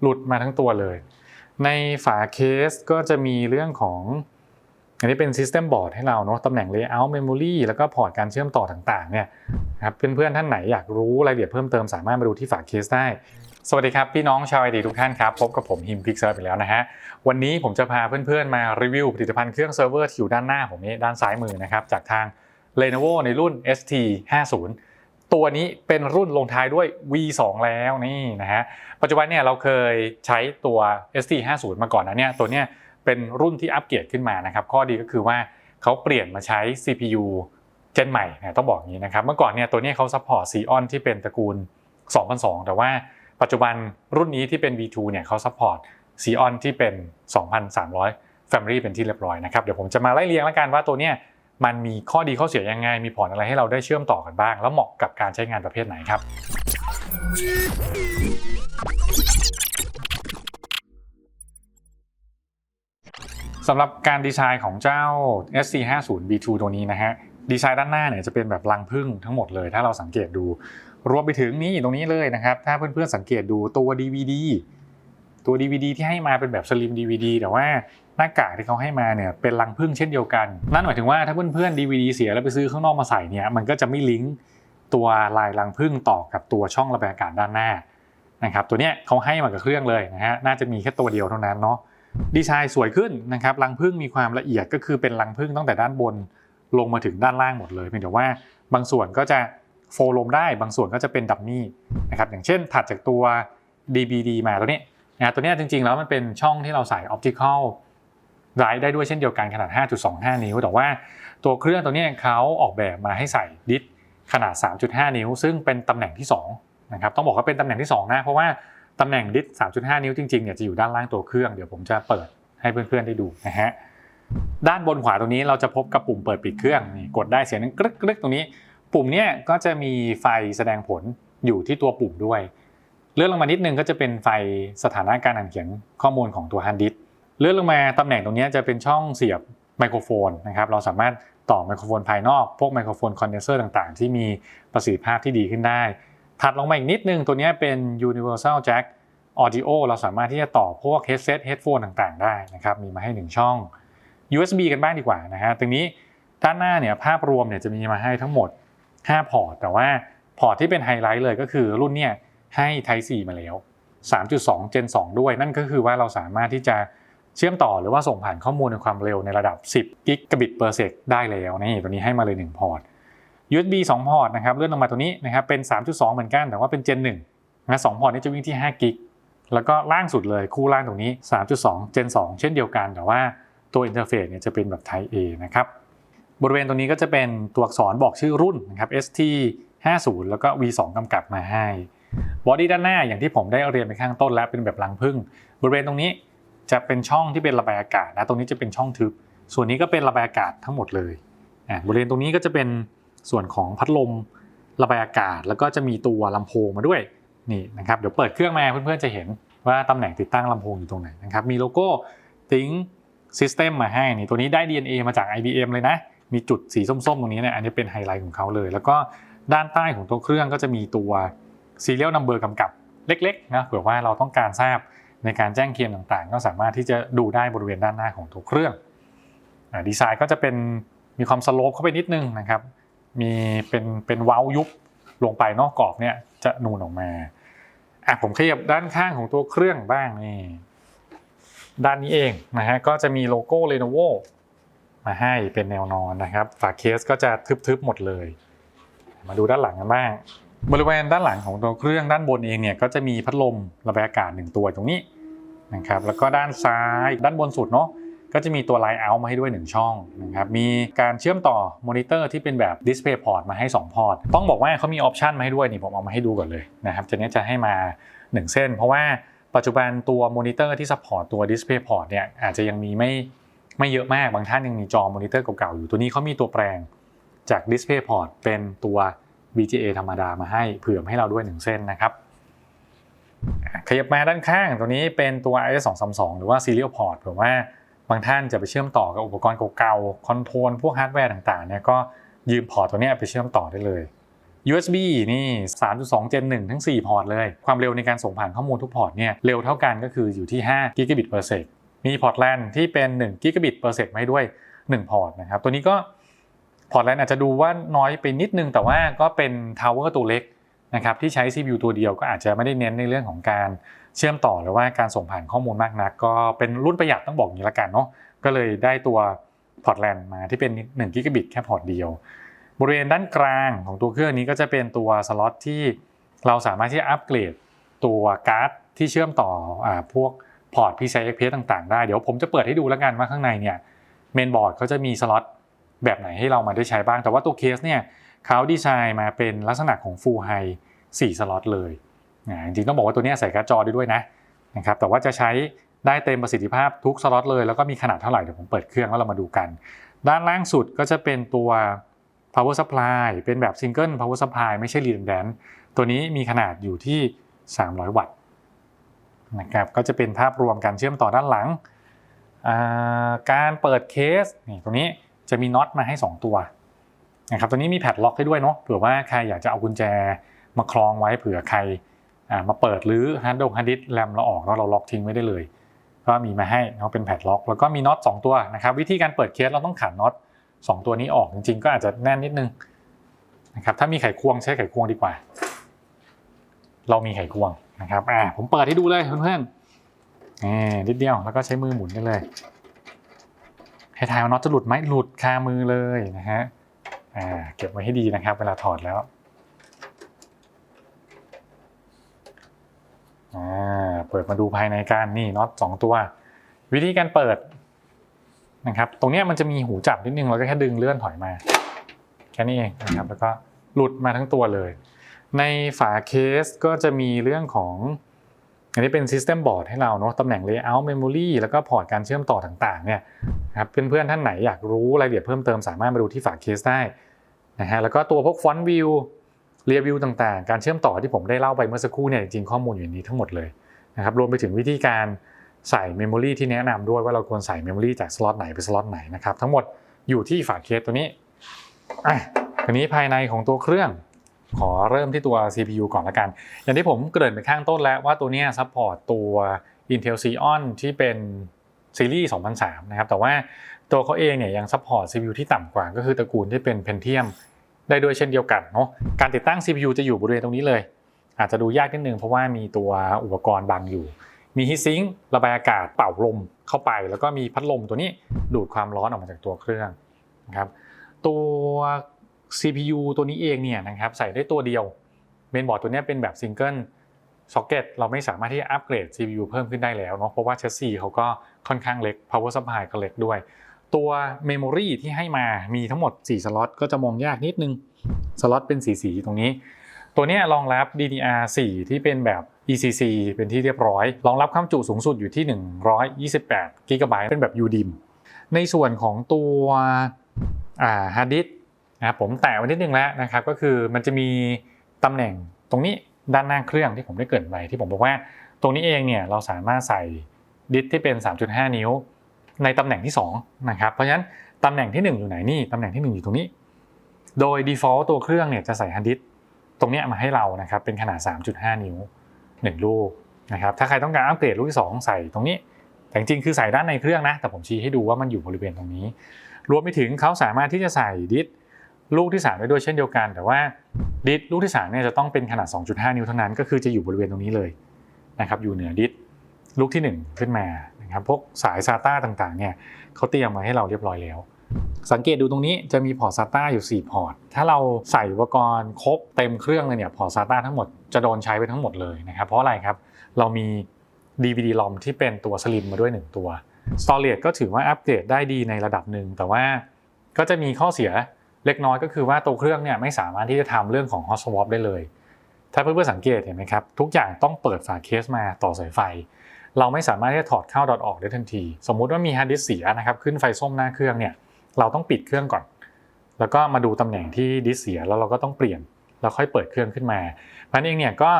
หลุดมาทั้งตัวเลย ในฝาเคสก็จะมีเรื่องของอันนี้เป็น System Board ให้เราเนาะตำแหน่ง Layout Memory แล้วก็พอร์ตการเชื่อมต่อต่างๆเนี่ยครับเพื่อนๆท่านไหนอยากรู้รายละเอียดเพิ่มเติมสามารถมาดูที่ฝาเคสได้ สวัสดีครับ พี่น้องชาวไอทีทุกท่านครับ พบกับผมฮิมพิกเซอร์ไปแล้วนะฮะ วันนี้ผมจะพาเพื่อนๆมารีวิวผลิตภัณฑ์เครื่องเซิร์ฟเวอร์ที่อยู่ด้านหน้าผมนี้ด้านซ้ายมือนะครับจากทาง Lenovo ในรุ่น ST 50 ตัวนี้เป็นรุ่นลงท้ายด้วย V2 แล้วนี่นะฮะปัจจุบันเนี่ยเราเคยใช้ตัว ST 50 มาก่อนนะเนี่ยตัวเนี้ยเป็นรุ่นที่อัปเกรดขึ้นมานะครับข้อดีก็คือว่าเขาเปลี่ยนมาใช้ CPU เจนใหม่นะต้องบอกอย่างนี้นะครับเมื่อก่อนเนี่ยตัวนี้เขาซัพพอร์ต Xeon ที่เป็นตระกูล 2002 แต่ว่าปัจจุบันรุ่นนี้ที่เป็น V2 เนี่ยเขาซัพพอร์ต Xeon ที่เป็น 2,300 Family เป็นที่เรียบร้อยนะครับเดี๋ยวผมจะมาไล่เรียงแล้วกันว่าตัวเนี้ย มันมีข้อดีข้อเสียยังไง มีพอร์ตอะไรให้เราได้เชื่อมต่อกันบ้าง แล้วเหมาะกับการใช้งานประเภทไหนครับ สำหรับการดีไซน์ของเจ้า SC50 B2 ตัวนี้นะฮะดีไซน์ด้านหน้าเนี่ยจะเป็นแบบรังผึ้งทั้งหมดเลย ถ้าเราสังเกตดู รวมไปถึงนี่ตรงนี้เลยนะครับ ถ้าเพื่อนๆสังเกตดูตัว DVD ตัว DVD ที่ให้มาเป็นแบบสลิม DVD แต่ว่าหน้ากากที่เขาให้มาเนี่ยเป็นรังผึ้งเช่นเดียวกัน นั่นหมายถึงว่าถ้าเพื่อนๆ DVD เสียแล้วไปซื้อข้างนอกมาใส่เนี่ยมันก็จะไม่ลิงก์ตัวลายรังผึ้งต่อกับตัวช่องระบายอากาศด้านหน้านะครับตัวเนี้ยเขาให้มากับเครื่องเลยนะฮะน่าจะมีแค่ตัวเดียวเท่านั้นเนาะดีไซน์สวยขึ้นนะครับรังผึ้งมีความละเอียดก็คือเป็นรังผึ้งตั้งแต่ด้านบนลงมาถึงด้านล่างหมดเลยเพียงแต่ว่าบางส่วนก็จะโฟลมได้บางส่วนก็จะเป็นดัมมี่นะครับอย่างเช่นถัดจากตัว DBD มาตัวนี้ นะตัวนี้จริงๆแล้วมันเป็นช่องที่เราใส่ Optical Drive ได้ด้วยเช่นเดียวกันขนาด 5.25 นิ้ว แต่ว่าตัวเครื่องตัวนี้เขาออกแบบมาให้ใส่ดิสขนาด 3.5 นิ้ว ซึ่งเป็นตำแหน่งที่2นะครับต้องบอกว่าเป็นตำแหน่งที่2นะเพราะว่าตำแหน่งดิส3.5 นิ้วจริงๆเนี่ยจะอยู่ด้านล่างตัวเครื่องเดี๋ยวผมจะเปิดให้เพื่อนๆได้ดูนะฮะด้านบนขวาตรงนี้เราจะพบกับปุ่มเปิดปิดเครื่องนี่กดได้เสียงนึงกรึกกรึกตรงนี้ ปุ่มเนี้ยก็จะมีไฟแสดงผลอยู่ที่ตัวปุ่มด้วย เลื่อนลงมานิดนึงก็จะเป็นไฟสถานะการอ่านเขียนข้อมูลของตัวฮาร์ดดิสเลื่อนลงมาตำแหน่งตรงนี้จะเป็นช่องเสียบไมโครโฟนนะครับเราสามารถต่อไมโครโฟนภายนอกพวกไมโครโฟนคอนเดนเซอร์ต่างๆ ที่มีประสิทธิภาพที่ดีขึ้นได้ ถัดลงมาอีกนิดนึงตัวนี้เป็น universal jack audio เราสามารถที่จะต่อพวก headset headphone ต่างๆ ได้นะครับมีมาให้ 1 ช่อง USB กันบ้างดีกว่านะฮะตรงนี้ด้านหน้าเนี่ยภาพรวมเนี่ยจะมีมาให้ทั้งหมด 5 พอร์ต แต่ว่าพอร์ตที่เป็นไฮไลท์เลยก็คือรุ่นเนี่ย ให้ Type C มาแล้ว 3.2 Gen 2 ด้วย นั่นก็คือว่าเราสามารถที่จะเชื่อมต่อหรือว่าส่งผ่านข้อมูลในความเร็วในระดับ 10 กิกะบิต per sec ได้แล้วนี่ตัวนี้ให้มาเลย 1 พอร์ต USB 2 พอร์ตนะครับเลื่อนลงมาตัวนี้นะครับเป็น 3.2 เหมือนกันแต่ว่าเป็น Gen 1นะ2พอร์ตนี้จะวิ่งที่5กิกแล้วก็ล่างสุดเลยคู่ล่างตรงนี้ 3.2 Gen 2 เช่นเดียวกัน แต่ว่าตัวอินเทอร์เฟซเนี่ยจะเป็นแบบ Type A นะครับ บริเวณตรงนี้ก็จะเป็นตัวอักษรบอกชื่อรุ่นนะครับ ST 50แล้วก็ V2 กำกับมาให้ บอดี้ด้านหน้าอย่างที่ผมได้เรียนไปข้างต้นแล้วเป็นแบบรังผึ้งบริเวณตรงนี้จะเป็นช่องที่เป็นระบายอากาศนะตรงนี้จะเป็นช่องทึบ ส่วนนี้ก็เป็นระบายอากาศทั้งหมดเลยอะบริเวณตรงนี้ก็จะเป็นส่วนของพัดลมระบายอากาศ แล้วก็จะมีตัวลำโพงมาด้วยนี่นะครับเดี๋ยวเปิดเครื่องมาเพื่อนๆจะเห็นว่าตำแหน่งติดตั้งลำโพงอยู่ตรงไหนนะครับมีโลโก้ Think System มาให้นี่ตัวนี้ได้ DNA มาจาก IBM เลยนะ มีจุดสีส้มๆ ตรงนี้เนี่ยอันนี้เป็นไฮไลท์ของเขาเลย แล้วก็ด้านใต้ของตัวเครื่องก็จะมีตัว Serial Number กำกับเล็กๆนะเผื่อว่าเราต้องการทราบในการแจ้งเคลมต่างๆ ก็สามารถที่จะดูได้บริเวณด้านหน้าของตัวเครื่องดีไซน์ก็จะเป็นมีความสโลปเข้าไปนิดนึงนะครับมีเป็นเป็นเว้ายุบลงไปนอกกรอบเนี่ยจะนูนออกมาอะผมขยับด้านข้างของตัวเครื่องบ้างนี่ด้านนี้เองนะฮะก็จะมีโลโก้ Lenovo มาให้เป็นแนวนอนนะครับ ฝาเคสก็จะทึบๆหมดเลย มาดูด้านหลังกันบ้าง บริเวณด้านหลังของตัวเครื่องด้านบนเองเนี่ยก็จะมีพัดลมระบายอากาศหนึ่งตัวตรงนี้นะครับแล้วก็ด้านซ้ายด้านบนสุดเนาะก็จะมีตัวไลน์เอาท์มาให้ด้วย 1 ช่องนะครับมีการเชื่อมต่อมอนิเตอร์ที่เป็นแบบ Display Port มาให้ 2 พอร์ต ต้องบอกว่าเขามีออปชันมาให้ด้วยนี่ผมเอามาให้ดูก่อนเลยนะครับจะนี้จะให้มา 1 เส้น เพราะว่าปัจจุบันตัวมอนิเตอร์ที่ซัพพอร์ตตัว Display Port เนี่ยอาจจะยังมีไม่ไม่เยอะมากบางท่านยังมีจอมอนิเตอร์เก่าๆอยู่ตัวนี้เขามีตัวแปลงจาก Display Port เป็นตัว VGA ธรรมดามาให้เผื่อให้เราด้วย 1 เส้นนะครับขยับมาด้านข้างตัวนี้เป็นตัว IS232 หรือว่า Serial Port ผื่อว่าบางท่านจะไปเชื่อมต่อกับอุปกรณ์เก่าๆคอนโทรลพวกฮาร์ดแวร์ต่างๆเนี่ยก็ยืมพอร์ตตัวนี้ไปเชื่อมต่อได้เลย USB นี่ 3.2 Gen 1 ทั้ง 4 พอร์ตเลย ความเร็วในการส่งผ่านข้อมูลทุกพอร์ตเนี่ยเร็วเท่ากันก็คืออยู่ที่5 Gigabit per sec มีพอร์ต LAN ที่เป็น1 Gigabit per sec มาให้ด้วย 1 พอร์ตนะครับ ตัวนี้ก็ พอร์ต LAN อาจจะดูว่าน้อยไปนิดนึง แต่ว่าก็เป็นทาวเวอร์ตัวเล็กนะครับที่ใช้ CPU ตัวเดียวก็อาจจะไม่ได้เน้นในเรื่องของการเชื่อมต่อหรือว่าการส่งผ่านข้อมูลมากนัก ก็เป็นรุ่นประหยัดต้องบอกอย่างนี้ละกันเนาะก็เลยได้ตัวพอร์ต LAN มาที่เป็น1 Gigabit แค่พอร์ตเดียว บริเวณด้านกลางของตัวเครื่องนี้ก็จะเป็นตัวสล็อตที่เราสามารถที่จะอัปเกรดตัวการ์ดที่เชื่อมต่ออพวกพอร์ต PCI Express ต่างๆ ได้ เดี๋ยวผมจะเปิดให้ดูแล้วกันว่าข้างในเนี่ยเมนบอร์ดเขาจะมีสล็อต แบบไหนให้เรามาได้ใช้บ้าง แต่ว่าตัวเคสเนี่ยเขาดีไซน์มาเป็นลักษณะของ Full High 4สล็อตเลยอ่าจริงๆต้องบอกว่าตัวนี้ใส่การ์ดจอได้ด้วยนะนะครับแต่ว่าจะใช้ได้เต็มประสิทธิภาพทุกสล็อตเลยแล้วก็มีขนาดเท่าไหร่เดี๋ยวผมเปิดเครื่องแล้วเรามาดูกัน ด้านล่างสุดก็จะเป็นตัว power supply เป็นแบบ single power supply ไม่ใช่ redundant ตัวนี้มีขนาดอยู่ที่ 300 วัตต์นะครับก็จะเป็นภาพรวมการเชื่อมต่อด้านหลัง การเปิดเคสนี่ตรงนี้ จะมีน็อตมาให้ 2 ตัวนะครับตัวนี้มีแพดล็อกให้ด้วยเนาะเผื่อว่าใครอยากจะเอากุญแจมาคล้องไว้เผื่อใครมาเปิดหรือฮาร์ดงฮาร์ดดิสแรมเราออกแล้วเราล็อกทิ้งไว้ได้เลย ก็มีมาให้เนาะเป็นแพดล็อกแล้วก็มีน็อต2ตัวนะครับวิธีการเปิดเคสเราต้องขันน็อตสองตัวนี้ออกจริงๆ ก็อาจจะแน่นนิดนึงนะครับถ้ามีไขควงใช้ไขควงดีกว่า เรามีไขควงนะครับอ่าผมเปิดให้ดูเลยเพื่อนๆอ่านิดเดียวแล้วก็ใช้มือหมุนได้เลย ให้ทายว่าน็อตจะหลุดไหมหลุดคามือเลยนะฮะอ่าเก็บไว้ให้ดีนะครับ เวลาถอดแล้วอ่าเปิดมาดูภายในกันนี่น็อตสองตัว วิธีการเปิดนะครับ ตรงนี้มันจะมีหูจับนิดนึงเราก็แค่ดึงเลื่อนถอยมาแค่นี้เองนะครับแล้วก็หลุดมาทั้งตัวเลย ในฝาเคสก็จะมีเรื่องของอันนี้เป็น System Board ให้เราเนาะตำแหน่ง Layout Memory แล้วก็พอร์ตการเชื่อมต่อต่างๆเนี่ย ครับเพื่อนๆท่านไหนอยากรู้รายละเอียดเพิ่มเติมสามารถมาดูที่ฝาเคสได้นะฮะแล้วก็ตัวพวก Font View Rear View ต่างๆ การเชื่อมต่อที่ผมได้เล่าไปเมื่อสักครู่เนี่ยจริงข้อมูลอยู่ในนี้ทั้งหมดเลยนะครับรวมไปถึงวิธีการใส่เมมโมรีที่แนะนำด้วยว่าเราควรใส่เมมโมรีจากสล็อตไหนไปสล็อตไหนนะครับทั้งหมดอยู่ที่ฝาเคสตัวนี้อะทีนี้ภายในของตัวเครื่อง ขอเริ่มที่ตัว CPU ก่อนละกัน อย่างที่ผมเกริ่นไปข้างต้นแล้วว่าตัวเนี้ซัพพอร์ตตัว Intel Xeon ที่เป็น ซีรีส์2003 นะครับ แต่ว่าตัวเขาเองเนี่ยยังซัพพอร์ต CPU ที่ต่ำกว่า ก็คือตระกูลที่เป็น Pentium ได้ด้วยเช่นเดียวกันเนาะ การติดตั้ง CPU จะอยู่บริเวณตรงนี้เลย อาจจะดูยากนิดนึงเพราะว่ามีตัวอุปกรณ์บังอยู่ มีฮีทซิงค์ระบายอากาศเป่าลมเข้าไป แล้วก็มีพัดลมตัวนี้ดูดความร้อนออกมาจากตัวเครื่องนะครับ ตัว CPU ตัวนี้เองเนี่ยนะครับใส่ได้ตัวเดียว เมนบอร์ดตัวนี้เป็นแบบซิงเกิล ซ็อกเก็ตเราไม่สามารถที่จะอัปเกรด CPU เพิ่มขึ้นได้แล้วเนาะเพราะว่าแชสซีเขาก็ค่อนข้างเล็ก power supply ก็เล็กด้วย ตัวเมมโมรีที่ให้มามีทั้งหมด 4 สล็อตก็จะมองยากนิดนึงสล็อตเป็นสีสีตรงนี้ ตัวนี้รองรับ DDR4 ที่เป็นแบบ ECC เป็นที่เรียบร้อย รองรับความจุสูงสุดอยู่ที่ 128 g b เป็นแบบ UDIM ในส่วนของตัวฮาร์ดดิสนะครับผมแตะไว้นิดนึงแล้วนะครับก็คือมันจะมีตำแหน่งตรงนี้ ด้านหน้าเครื่องที่ผมได้เกิดไปที่ผมบอกว่า ตรงนี้เองเนี่ยเราสามารถใส่ดิสที่เป็น 3.5 นิ้ว ในตำแหน่งที่2นะครับเพราะฉะนั้นตำแหน่งที่ 1 อยู่ไหนนี่ตำแหน่งที่ 1 อยู่ตรงนี้ โดย default ตัวเครื่องเนี่ยจะใส่ฮาร์ดดิสตรงนี้มาให้เรานะครับเป็นขนาด 3.5 นิ้ว 1 ลูกนะครับถ้าใครต้องการอัปเกรดลูกที่ 2 ใส่ตรงนี้ แต่จริงคือใส่ด้านในเครื่องนะ แต่ผมชี้ให้ดูว่ามันอยู่บริเวณตรงนี้ รวมไปถึงเขาสามารถที่จะใส่ดิสลูกที่ 3 ได้ด้วยเช่นเดียวกัน แต่ว่า ดิสลูกที่3เนี่ยจะต้องเป็นขนาด 2.5 นิ้วเท่านั้น ก็คือจะอยู่บริเวณตรงนี้เลยนะครับอยู่เหนือดิสลูกที่ 1 ขึ้นมานะครับพวกสาย SATA ต่างๆเนี่ยเขาเตรียมมาให้เราเรียบร้อยแล้ว สังเกตดูตรงนี้จะมีพอร์ต SATA อยู่ 4 พอร์ต ถ้าเราใส่อุปกรณ์ครบเต็มเครื่องเลยเนี่ยพอร์ต SATA ทั้งหมดจะโดนใช้ไปทั้งหมดเลยนะครับเพราะอะไรครับเรามี DVD ROM ที่เป็นตัวสลิมมาด้วย 1 ตัว Storage ก็ถือว่าอัปเกรดได้ดีในระดับหนึ่งแต่ว่าก็จะมีข้อเสีย เล็กน้อยก็คือว่าตัวเครื่องเนี่ยไม่สามารถที่จะทำเรื่องของ hot swap ได้เลย ถ้าเพื่อนๆสังเกตเห็นไหมครับ ทุกอย่างต้องเปิดฝาเคสมาต่อสายไฟ เราไม่สามารถที่จะถอดเข้าดอทออกได้ทันที สมมุติว่ามีฮาร์ดดิสเสียนะครับขึ้นไฟส้มหน้าเครื่องเนี่ยเราต้องปิดเครื่องก่อน แล้วก็มาดูตำแหน่งที่ดิสเสียแล้วเราก็ต้องเปลี่ยนแล้วค่อยเปิดเครื่องขึ้นมาพันเองเนี่ยก็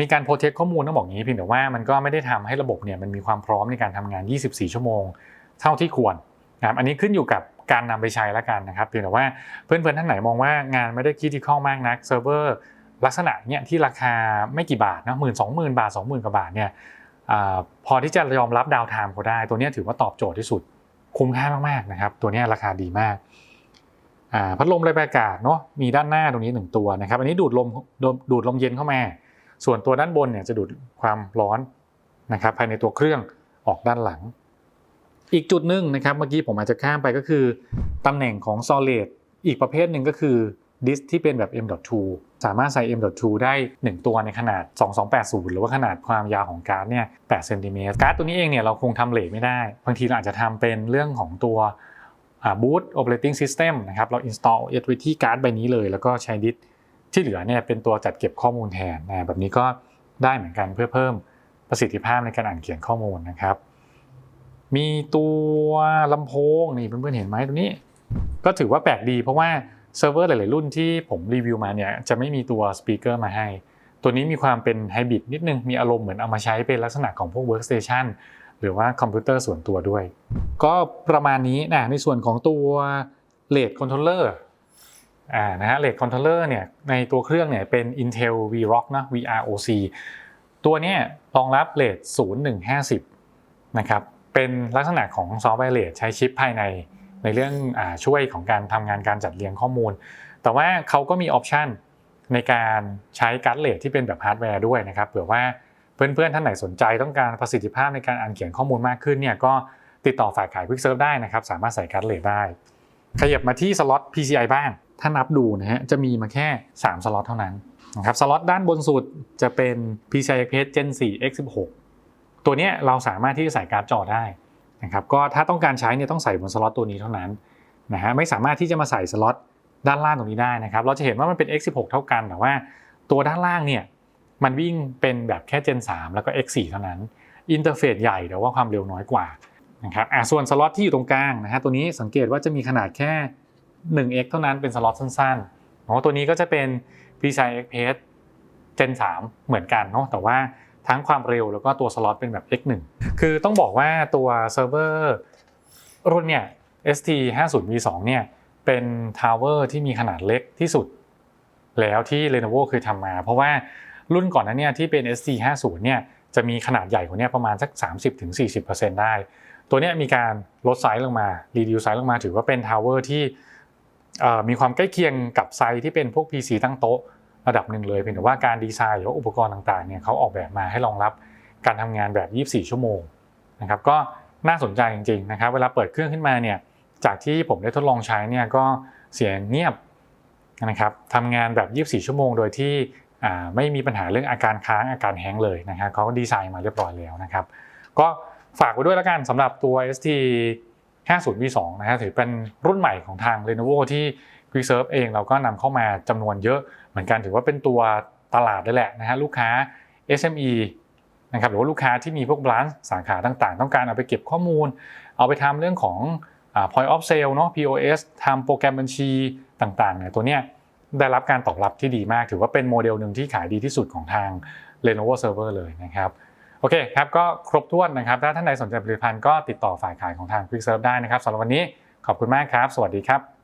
มีการโปรเทคข้อมูลต้องบอกงี้เพียงแต่ว่ามันก็ไม่ได้ทำให้ระบบเนี่ยมันมีความพร้อมในการทำงาน 24 ชั่วโมง เท่าที่ควรนะครับอันนี้ขึ้นอยู่กับ การนำไปใช้แล้วกันนะครับเพียงแต่ว่าเพื่อนๆท่านไหนมองว่างานไม่ได้คิดที่ข้องมากนักเซิร์ฟเวอร์ลักษณะเนี้ยที่ราคาไม่กี่บาทนะหมื่นสองหมื่นบาทสองหมื่นกว่าบาทเนี่ยอพอที่จะยอมรับดาวไทม์เขาได้ ตัวนี้ถือว่าตอบโจทย์ที่สุดคุ้มค่ามากๆนะครับ ตัวนี้ราคาดีมากพัดลมไระบายอากาศเนาะมีด้านหน้าตรงนี้หนึ่งตัวนะครับ อันนี้ดูดลมดูดดูดลมเย็นเข้ามา ส่วนตัวด้านบนเนี่ยจะดูดความร้อนนะครับภายในตัวเครื่องออกด้านหลัง อีกจุดหนึ่งนะครับเมื่อกี้ผมอาจจะข้ามไปก็คือตำแหน่งของ solid อีกประเภทหนึ่งก็คือดิสที่เป็นแบบ M.2 สามารถใส่ M.2 ได้ 1 ตัวในขนาด 2280 หรือว่าขนาดความยาวของการ์ดเนี่ย8เซนติเมตรการ์ดตัวนี้เองเนี่ยเราคงทำเลทไม่ได้ บางทีเราอาจจะทำเป็นเรื่องของตัวบูต operating system นะครับเรา install ไว้ที่การ์ดใบนี้เลย แล้วก็ใช้ดิสที่เหลือเนี่ยเป็นตัวจัดเก็บข้อมูลแทนนะแบบนี้ก็ได้เหมือนกันเพื่อเพิ่มประสิทธิภาพในการอ่านเขียนข้อมูลนะครับ มีตัวลำโพงนี่เพื่อนๆเห็นไหมตัวนี้ ก็ถือว่าแปลกดีเพราะว่าเซิร์ฟเวอร์หลายๆรุ่นที่ผมรีวิวมาเนี่ยจะไม่มีตัวสปีกเกอร์มาให้ ตัวนี้มีความเป็นไฮบริดนิดนึง มีอารมณ์เหมือนเอามาใช้เป็นลักษณะของพวก workstation หรือว่าคอมพิวเตอร์ส่วนตัวด้วย ก็ประมาณนี้นะในส่วนของตัว Rate Controller อ่านะฮะ Rate Controller เนี่ยในตัวเครื่องเนี่ยเป็น Intel VROC นะ VROC ตัวเนี้ยรองรับ Rate 0150นะครับ เป็นลักษณะของซอฟต์แวร์เลใช้ชิปภายในในเรื่องอช่วยของการทำงานการจัดเรียงข้อมูล แต่ว่าเขาก็มีออปชันในการใช้การ์ดเลทที่เป็นแบบฮาร์ดแวร์ด้วยนะครับเผื่อว่าเพื่อนๆท่านไหนสนใจต้องการประสิทธิภาพในการอ่านเขียนข้อมูลมากขึ้นเนี่ยก็ติดต่อฝ่ายขาย Quick Serve ได้นะครับ สามารถใส่การ์ดเลทได้ ขยับมาที่สล็อต PCI บ้าง ถ้านับดูนะฮะจะมีมาแค่ 3 สล็อตเท่านั้นนะครับสล็อตด้านบนสุดจะเป็น PCI Express Gen 4 X16 ตัวนี้เราสามารถที่จะใส่การ์ดจอได้นะครับก็ถ้าต้องการใช้เนี่ยต้องใส่บนสล็อตตัวนี้เท่านั้นนะฮะไม่สามารถที่จะมาใส่สล็อตด้านล่างตรงนี้ได้นะครับ เราจะเห็นว่ามันเป็น X16 เท่ากันแต่ว่าตัวด้านล่างเนี่ยมันวิ่งเป็นแบบแค่ Gen 3 แล้วก็ X4 เท่านั้นอินเทอร์เฟซใหญ่แต่ว่าความเร็วน้อยกว่านะครับอะส่วนสล็อตที่อยู่ตรงกลางนะฮะตัวนี้สังเกตว่าจะมีขนาดแค่ 1x เท่านั้นเป็นสล็อตสั้นๆเนาะตัวนี้ก็จะเป็น PCI Express Gen 3 เหมือนกันเนาะแต่ว่า ทั้งความเร็วแล้วก็ตัวสล็อตเป็นแบบ X1 คือต้องบอกว่าตัวเซิร์ฟเวอร์รุ่นเนี่ย ST 5 0 V2 เนี่ยเป็นทาวเวอร์ที่มีขนาดเล็กที่สุด แล้วที่ Lenovo เคยทำมา เพราะว่ารุ่นก่อนนั้นเนี่ยที่เป็น ST 5 0เนี่ยจะมีขนาดใหญ่กว่านี้ประมาณสัก 30-40%ได้ ตัวเนี้ยมีการลดไซส์ลงมา รีดิวไซส์ลงมาถือว่าเป็นทาวเวอร์ที่มีความใกล้เคียงกับไซส์ที่เป็นพวก PC ตั้งโต๊ะ ระดับหนึ่งเลยเพียงแต่ว่าการดีไซน์หรือว่าอุปกรณ์ต่างๆเนี่ยเขาออกแบบมาให้รองรับการทำงานแบบ 24 ชั่วโมงนะครับก็น่าสนใจจริงๆนะครับเวลาเปิดเครื่องขึ้นมาเนี่ยจากที่ผมได้ทดลองใช้เนี่ยก็เสียงเงียบนะครับทำงานแบบ 24 ชั่วโมง โดยที่ไม่มีปัญหาเรื่องอาการค้างอาการแห้งเลยนะครับเขาดีไซน์มาเรียบร้อยแล้วนะครับก็ฝากไว้ด้วยแล้วกันสำหรับตัว ST 50 V2 นะฮะถือเป็นรุ่นใหม่ของทาง Lenovo ที่ Quick Serve เองเราก็นำเข้ามาจำนวนเยอะเหมือนกันถือว่าเป็นตัวตลาดได้แหละนะฮะลูกค้า SME นะครับหรือว่าลูกค้าที่มีพวกร้านสาขาต่างๆ ต้องการเอาไปเก็บข้อมูล เอาไปทำเรื่องของ point of sale เนาะ POS ทำโปรแกรมบัญชีต่างๆเนี่ยตัวเนี้ยได้รับการตอบรับที่ดีมาก ถือว่าเป็นโมเดลหนึ่งที่ขายดีที่สุดของทาง Lenovo Server เลยนะครับโอเคครับก็ครบถ้วนนะครับ ถ้าท่านใดสนใจผลิตภัณฑ์ก็ติดต่อฝ่ายขายของทาง Quick Serve ได้นะครับสำหรับวันนี้ขอบคุณมากครับ สวัสดีครับ